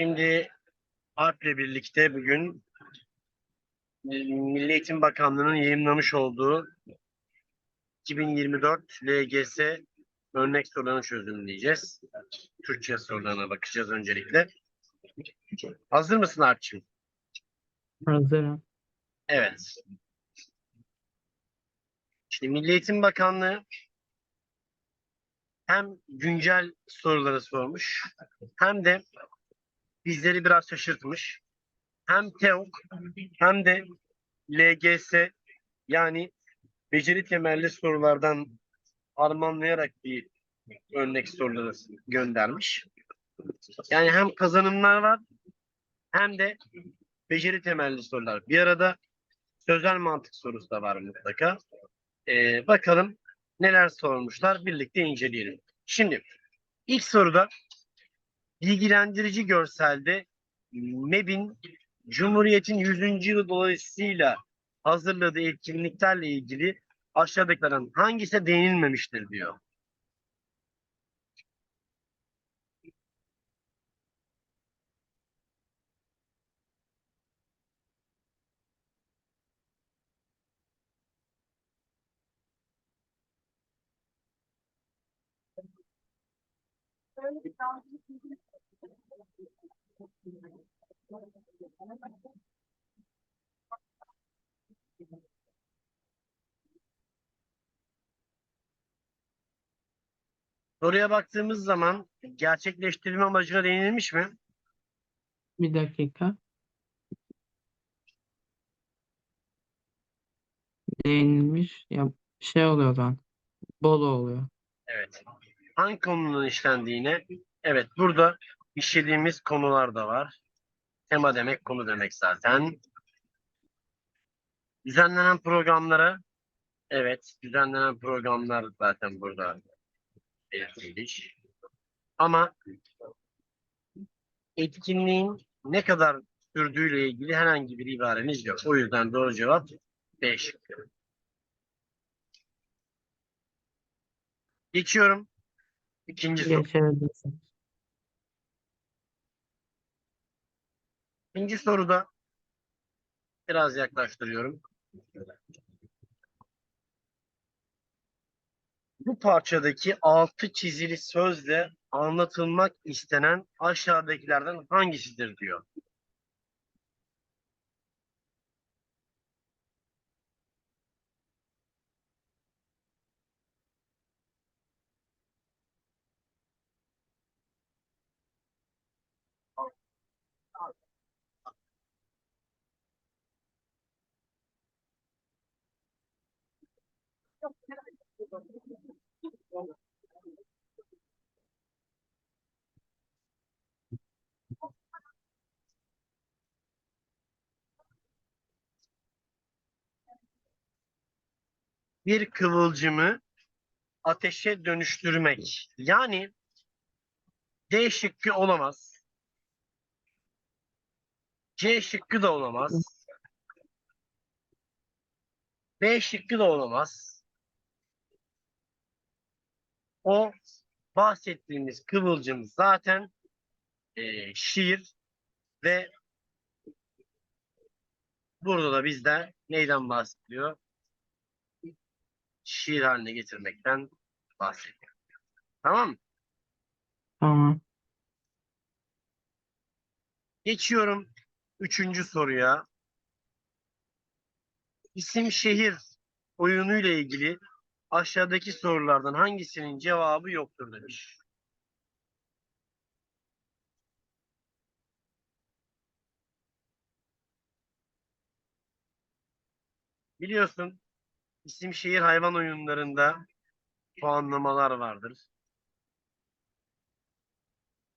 Şimdi Alp'le birlikte bugün e, Milli Eğitim Bakanlığı'nın yayınlamış olduğu 2024 LGS örnek sorularını çözümleyeceğiz. Türkçe sorularına bakacağız öncelikle. Hazır mısın Alp'ciğim? Hazırım. Evet. Şimdi Milli Eğitim Bakanlığı hem güncel soruları sormuş hem de bizleri biraz şaşırtmış. Hem TEOK hem de LGS yani beceri temelli sorulardan armağanlayarak bir örnek soruları göndermiş. Yani hem kazanımlar var hem de beceri temelli sorular. Bir arada sözel mantık sorusu da var mutlaka. Ee, bakalım neler sormuşlar birlikte inceleyelim. Şimdi ilk soruda bilgilendirici görselde MEB'in Cumhuriyet'in 100. yılı dolayısıyla hazırladığı etkinliklerle ilgili aşağıdakilerden hangisi değinilmemiştir diyor. Soruya baktığımız zaman gerçekleştirme amacına değinilmiş mi? Bir dakika. Değinilmiş. Ya şey oluyor lan. Bol oluyor. Evet. Hangi konunun işlendiğine evet burada işlediğimiz konular da var. Tema demek konu demek zaten. Düzenlenen programlara evet düzenlenen programlar zaten burada belirtilmiş. Ama etkinliğin ne kadar sürdüğüyle ilgili herhangi bir ibaremiz yok. O yüzden doğru cevap B şıkkı. Geçiyorum. İkinci soru. Geçebilirsin. İkinci soruda biraz yaklaştırıyorum. Bu parçadaki altı çizili sözle anlatılmak istenen aşağıdakilerden hangisidir diyor. Bir kıvılcımı ateşe dönüştürmek. Yani D şıkkı olamaz. C şıkkı da olamaz. B şıkkı da olamaz. O bahsettiğimiz kıvılcım zaten e, şiir ve burada da bizde neyden bahsediyor? Şiir haline getirmekten bahsediyor. Tamam mı? Tamam. Geçiyorum üçüncü soruya. İsim şehir oyunuyla ilgili aşağıdaki sorulardan hangisinin cevabı yoktur demiş. Biliyorsun isim şehir hayvan oyunlarında puanlamalar vardır.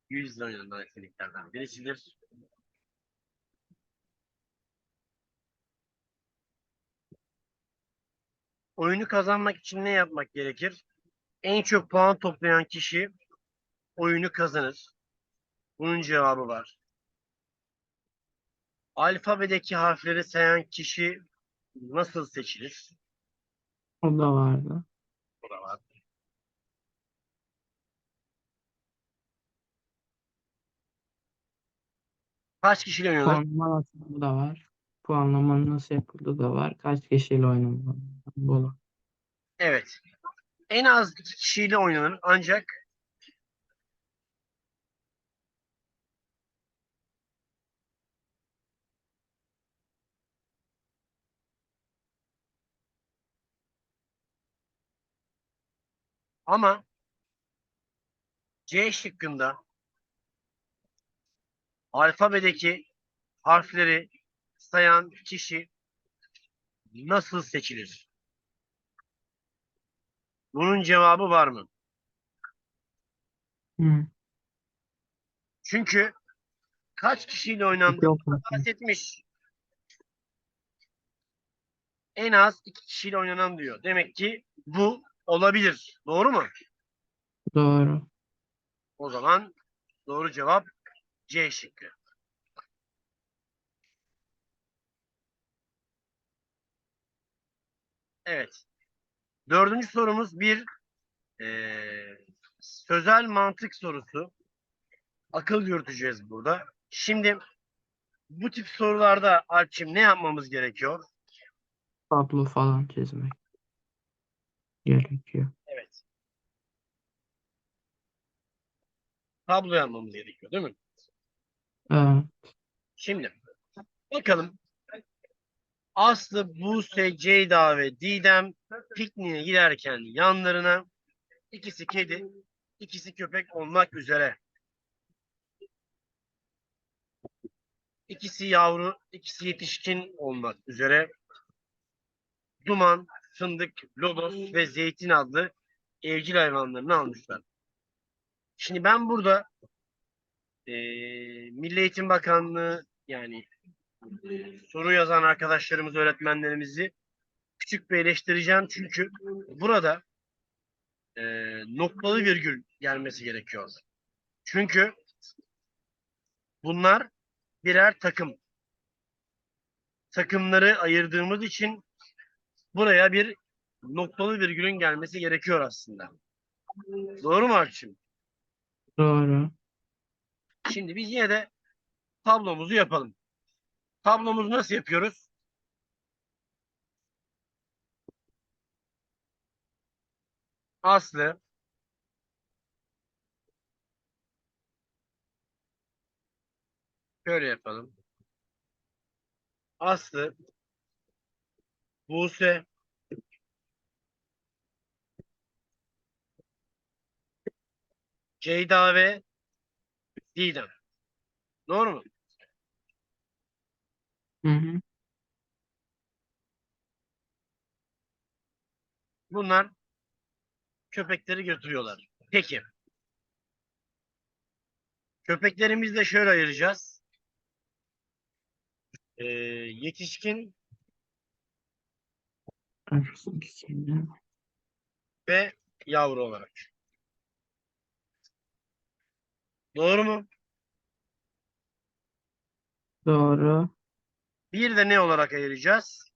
Yüzle oynanan etkinliklerden birisidir. Oyunu kazanmak için ne yapmak gerekir? En çok puan toplayan kişi oyunu kazanır. Bunun cevabı var. Alfabedeki harfleri sayan kişi nasıl seçilir? O da vardı. Bu da var. Kaç kişiyle? Puanlama nasıl da var. Puanlamanın nasıl yapıldığı da var. Kaç kişiyle oynanır? Bolu. Evet. En az iki kişiyle oynanır ancak ama C şıkkında alfabedeki harfleri sayan kişi nasıl seçilir? Bunun cevabı var mı? Hı. Çünkü kaç kişiyle oynandığı Yok. bahsetmiş. En az iki kişiyle oynanan diyor. Demek ki bu olabilir. Doğru mu? Doğru. O zaman doğru cevap C şıkkı. Evet. Dördüncü sorumuz bir eee, sözel mantık sorusu. Akıl yürüteceğiz burada. Şimdi bu tip sorularda Alpçim ne yapmamız gerekiyor? Tablo falan çizmek gerekiyor. Evet. Tablo yapmamız gerekiyor değil mi? Evet. Şimdi bakalım. Aslı, Buse, Ceyda ve Didem pikniğe giderken yanlarına ikisi kedi, ikisi köpek olmak üzere. İkisi yavru, ikisi yetişkin olmak üzere. Duman, fındık, lodos ve zeytin adlı evcil hayvanlarını almışlar. Şimdi ben burada eee Milli Eğitim Bakanlığı yani soru yazan arkadaşlarımız, öğretmenlerimizi küçük bir eleştireceğim. Çünkü burada eee, noktalı virgül gelmesi gerekiyor. Çünkü bunlar birer takım. Takımları ayırdığımız için buraya bir noktalı virgülün gelmesi gerekiyor aslında. Doğru mu Arçın? Doğru. Şimdi biz yine de tablomuzu yapalım. Tablomuzu nasıl yapıyoruz? Aslı şöyle yapalım. Aslı Buse Ceyda ve Didem. Doğru mu? Hı hı. Bunlar köpekleri götürüyorlar. Peki. Köpeklerimizi de şöyle ayıracağız. Ee, yetişkin ve yavru olarak. Doğru mu? Doğru. Bir de ne olarak ayıracağız?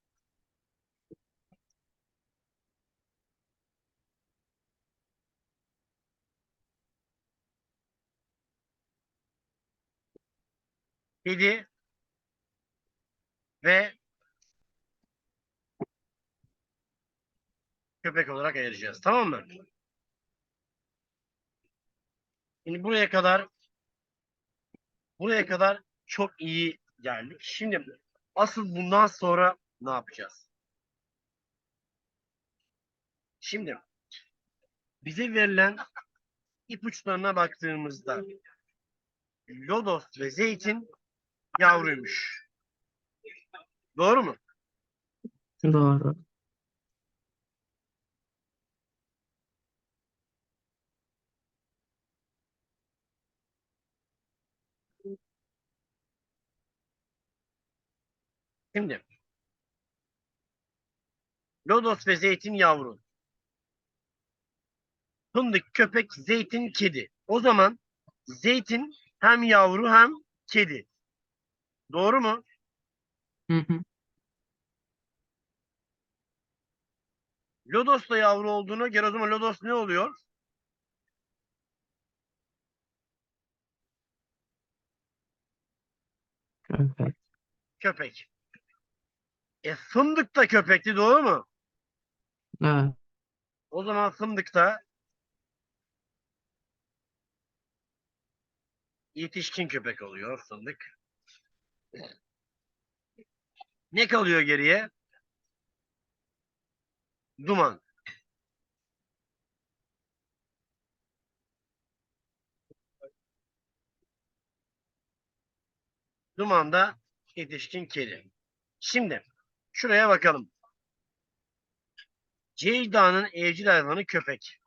Kedi ve köpek olarak ayıracağız. Tamam mı? Şimdi buraya kadar buraya kadar çok iyi geldik. Şimdi asıl bundan sonra ne yapacağız? Şimdi bize verilen ipuçlarına baktığımızda lodos ve zeytin yavruymuş. Doğru mu? Doğru. Şimdi lodos ve zeytin yavru. Fındık, köpek, zeytin, kedi. O zaman zeytin hem yavru hem kedi. Doğru mu? Hı hı. Lodos da yavru olduğuna göre o zaman lodos ne oluyor? Köpek. Köpek. E fındık da köpekti doğru mu? Evet. O zaman fındıkta yetişkin köpek oluyor fındık. Ne kalıyor geriye? Duman. Duman da yetişkin kedi. Şimdi şuraya bakalım. Ceyda'nın evcil hayvanı köpek.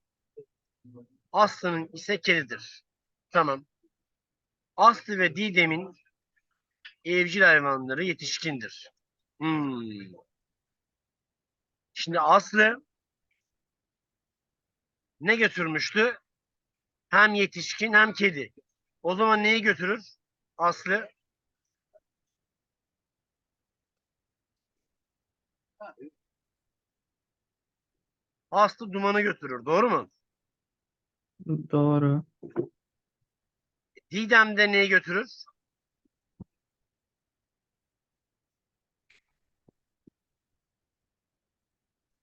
Aslı'nın ise kedidir. Tamam. Aslı ve Didem'in evcil hayvanları yetişkindir. Hmm. Şimdi Aslı ne götürmüştü? Hem yetişkin hem kedi. O zaman neyi götürür? Aslı Aslı dumanı götürür. Doğru mu? Doğru. Didem de neyi götürür?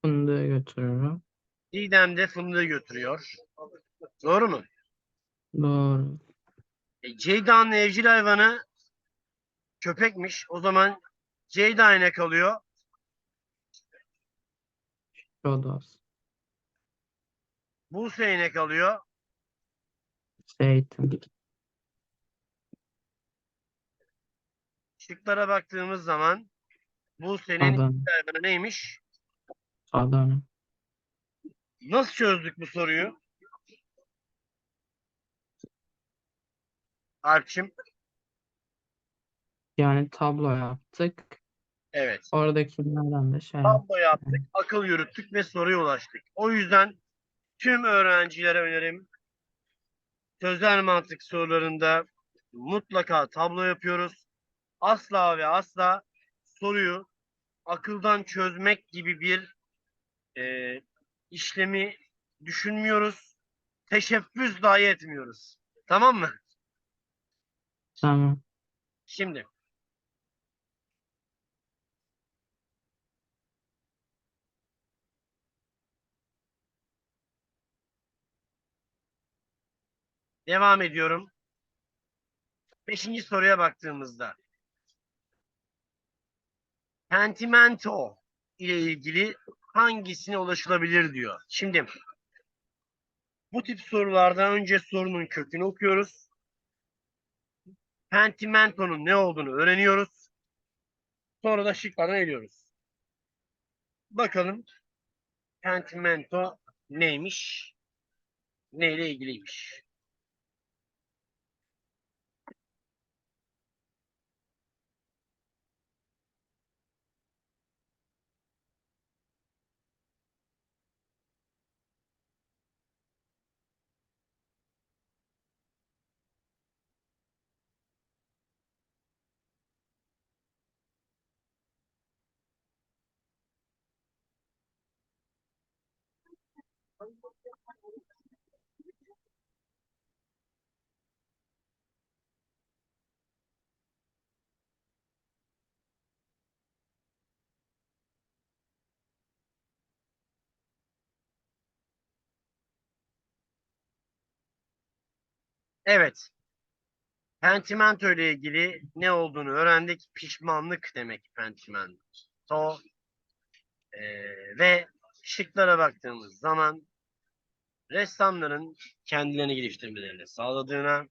Fındığı götürürüm. Didem de fındığı götürüyor. Doğru mu? Doğru. E, Ceyda'nın evcil hayvanı köpekmiş. O zaman Ceyda ne kalıyor? Rodos. Buse'ye ne kalıyor? Zeytin. Şıklara baktığımız zaman Buse'nin Adana. hayvanı neymiş? Adana. Nasıl çözdük bu soruyu? Alpçim. Yani tablo yaptık. Evet. Oradakilerden de şey Tablo yaptık, akıl yürüttük ve soruya ulaştık. O yüzden tüm öğrencilere önerim sözel mantık sorularında mutlaka tablo yapıyoruz. Asla ve asla soruyu akıldan çözmek gibi bir e, işlemi düşünmüyoruz. Teşebbüs dahi etmiyoruz. Tamam mı? Tamam. Şimdi devam ediyorum. Beşinci soruya baktığımızda Pentimento ile ilgili hangisine ulaşılabilir diyor. Şimdi bu tip sorulardan önce sorunun kökünü okuyoruz. Pentimento'nun ne olduğunu öğreniyoruz. Sonra da şıklardan eliyoruz. Bakalım Pentimento neymiş? Neyle ilgiliymiş? Evet. Pentimento ile ilgili ne olduğunu öğrendik. Pişmanlık demek pentimento. Ee, ve şıklara baktığımız zaman ressamların kendilerini geliştirmelerini sağladığına,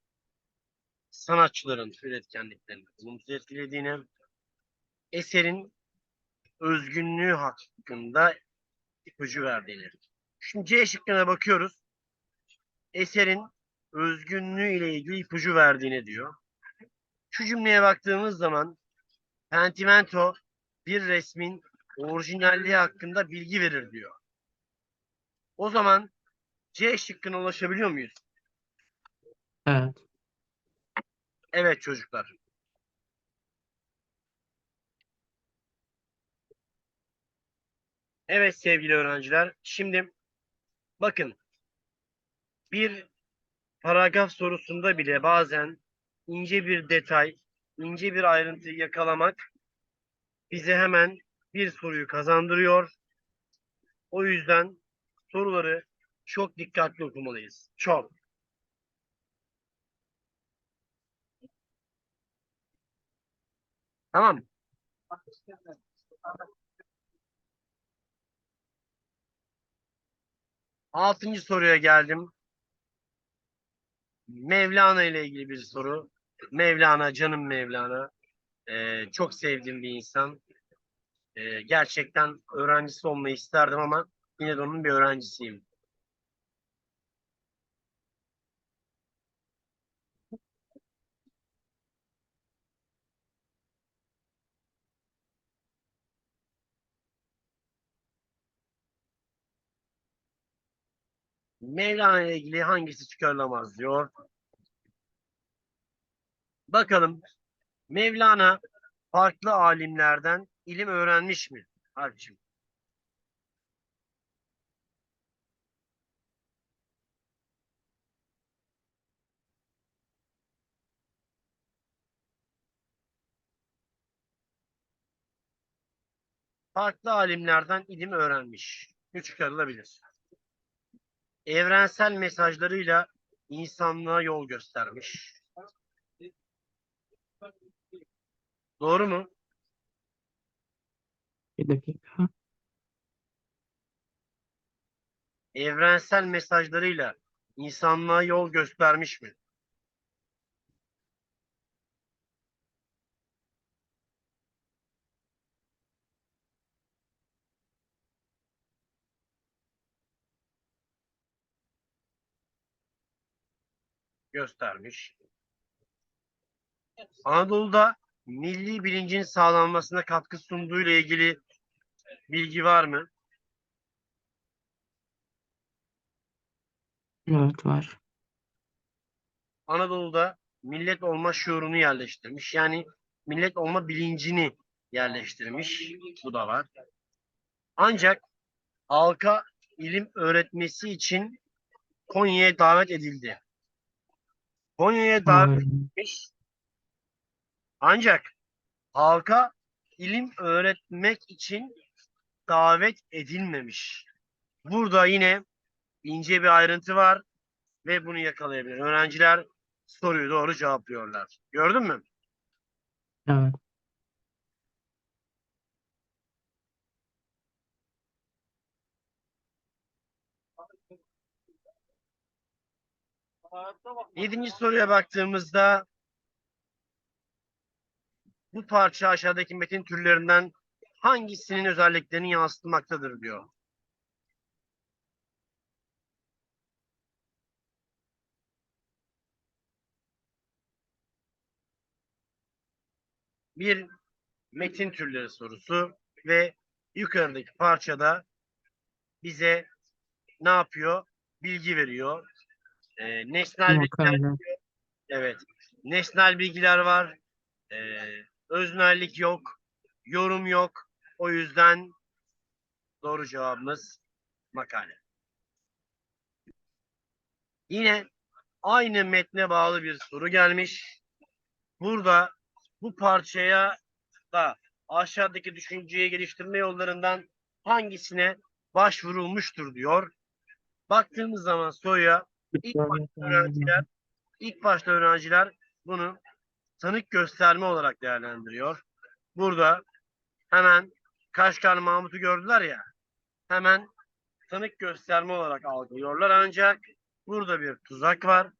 sanatçıların üretkenliklerini olumsuz etkilediğine, eserin özgünlüğü hakkında ipucu verdiğini. Şimdi C şıkkına bakıyoruz. Eserin özgünlüğü ile ilgili ipucu verdiğini diyor. Şu cümleye baktığımız zaman Pentimento bir resmin orijinalliği hakkında bilgi verir diyor. O zaman C şıkkına ulaşabiliyor muyuz? Evet. Evet çocuklar. Evet sevgili öğrenciler. Şimdi bakın bir paragraf sorusunda bile bazen ince bir detay ince bir ayrıntıyı yakalamak bize hemen bir soruyu kazandırıyor. O yüzden soruları çok dikkatli okumalıyız. Çok. Tamam. Altıncı soruya geldim. Mevlana ile ilgili bir soru. Mevlana, canım Mevlana. Ee, çok sevdiğim bir insan. Ee, gerçekten öğrencisi olmayı isterdim ama yine de onun bir öğrencisiyim. Mevlana ile ilgili hangisi çıkarılamaz diyor. Bakalım Mevlana farklı alimlerden ilim öğrenmiş mi? Harcım. Farklı alimlerden ilim öğrenmiş. Bu çıkarılabilir. Evrensel mesajlarıyla insanlığa yol göstermiş. Doğru mu? Bir dakika. Evrensel mesajlarıyla insanlığa yol göstermiş mi? Göstermiş. Anadolu'da milli bilincin sağlanmasına katkı sunduğu ile ilgili bilgi var mı? Evet var. Anadolu'da millet olma şuurunu yerleştirmiş. Yani millet olma bilincini yerleştirmiş. Bu da var. Ancak halka ilim öğretmesi için Konya'ya davet edildi. Konya'ya davet edilmiş. Ancak halka ilim öğretmek için davet edilmemiş. Burada yine ince bir ayrıntı var ve bunu yakalayabilir. Öğrenciler soruyu doğru cevaplıyorlar. Gördün mü? Evet. Yedinci soruya baktığımızda bu parça aşağıdaki metin türlerinden hangisinin özelliklerini yansıtmaktadır diyor. Bir metin türleri sorusu ve yukarıdaki parçada bize ne yapıyor? Bilgi veriyor. Ee, nesnel bilgiler. Evet. Nesnel bilgiler var. Ee, öznellik yok. Yorum yok. O yüzden doğru cevabımız makale. Yine aynı metne bağlı bir soru gelmiş. Burada bu parçaya da aşağıdaki düşünceyi geliştirme yollarından hangisine başvurulmuştur diyor. Baktığımız zaman soruya İlk başta öğrenciler, ilk başta öğrenciler bunu tanık gösterme olarak değerlendiriyor. Burada hemen Kaşgar Mahmut'u gördüler ya, hemen tanık gösterme olarak algılıyorlar. Ancak burada bir tuzak var.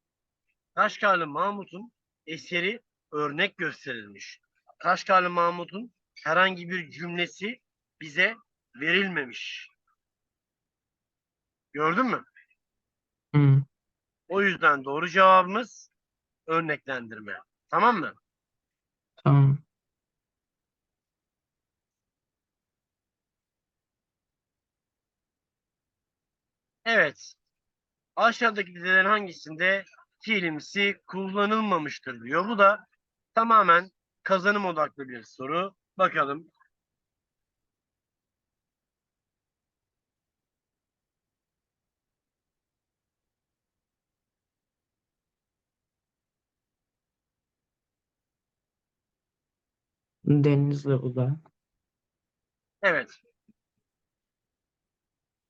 Kaşgarlı Mahmut'un eseri örnek gösterilmiş. Kaşgarlı Mahmut'un herhangi bir cümlesi bize verilmemiş. Gördün mü? Hı, O yüzden doğru cevabımız örneklendirme. Tamam mı? tamam. Evet. Aşağıdaki dizelerin hangisinde fiilimsi kullanılmamıştır diyor. Bu da tamamen kazanım odaklı bir soru. Bakalım. Denizli Ula. Evet.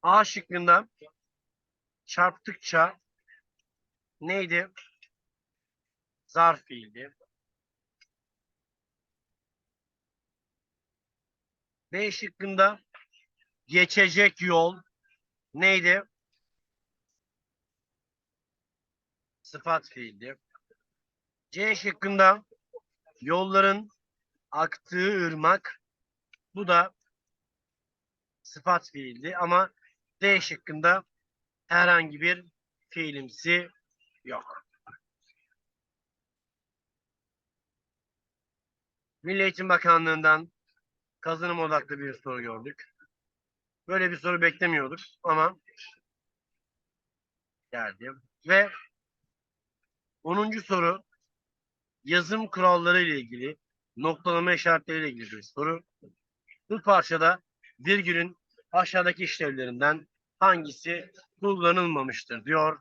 A şıkkında çarptıkça neydi? Zarf fiildi. B şıkkında geçecek yol neydi? Sıfat fiildi. C şıkkında yolların aktığı ırmak bu da sıfat fiildi ama D şıkkında herhangi bir fiilimsi yok. Milli Eğitim Bakanlığı'ndan kazanım odaklı bir soru gördük. Böyle bir soru beklemiyorduk ama geldi. Ve 10. soru yazım kuralları ile ilgili noktalama işaretleri ile ilgili bir soru. Bu parçada virgülün aşağıdaki işlevlerinden hangisi kullanılmamıştır diyor.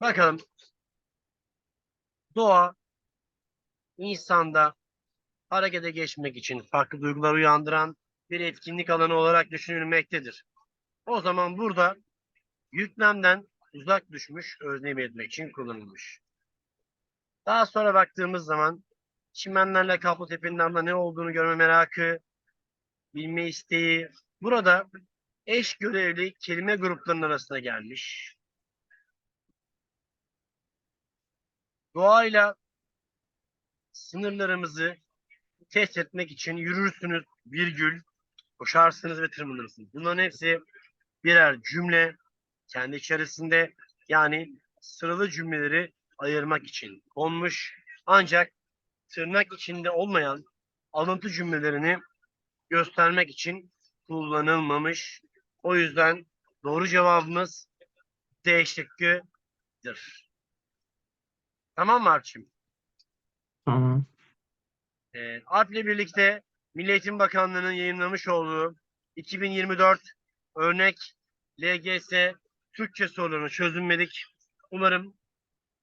Bakalım. Doğa insanda harekete geçmek için farklı duygular uyandıran bir etkinlik alanı olarak düşünülmektedir. O zaman burada yüklemden uzak düşmüş özne belirtmek için kullanılmış. Daha sonra baktığımız zaman çimenlerle kaplı tepenin ne olduğunu görme merakı, bilme isteği. Burada eş görevli kelime gruplarının arasına gelmiş. Doğayla sınırlarımızı test etmek için yürürsünüz, virgül, koşarsınız ve tırmanırsınız. Bunların hepsi birer cümle kendi içerisinde yani sıralı cümleleri ayırmak için konmuş. Ancak tırnak içinde olmayan alıntı cümlelerini göstermek için kullanılmamış. O yüzden doğru cevabımız D şıkkıdır. Tamam mı Arçim? Tamam. E, Alp ile birlikte Milli Eğitim Bakanlığı'nın yayınlamış olduğu 2024 örnek LGS Türkçe sorularını çözümledik. Umarım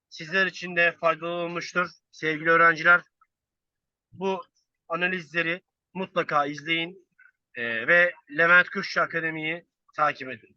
sizler için de faydalı olmuştur sevgili öğrenciler. Bu analizleri mutlaka izleyin e, ve Levent Kürşü Akademi'yi takip edin.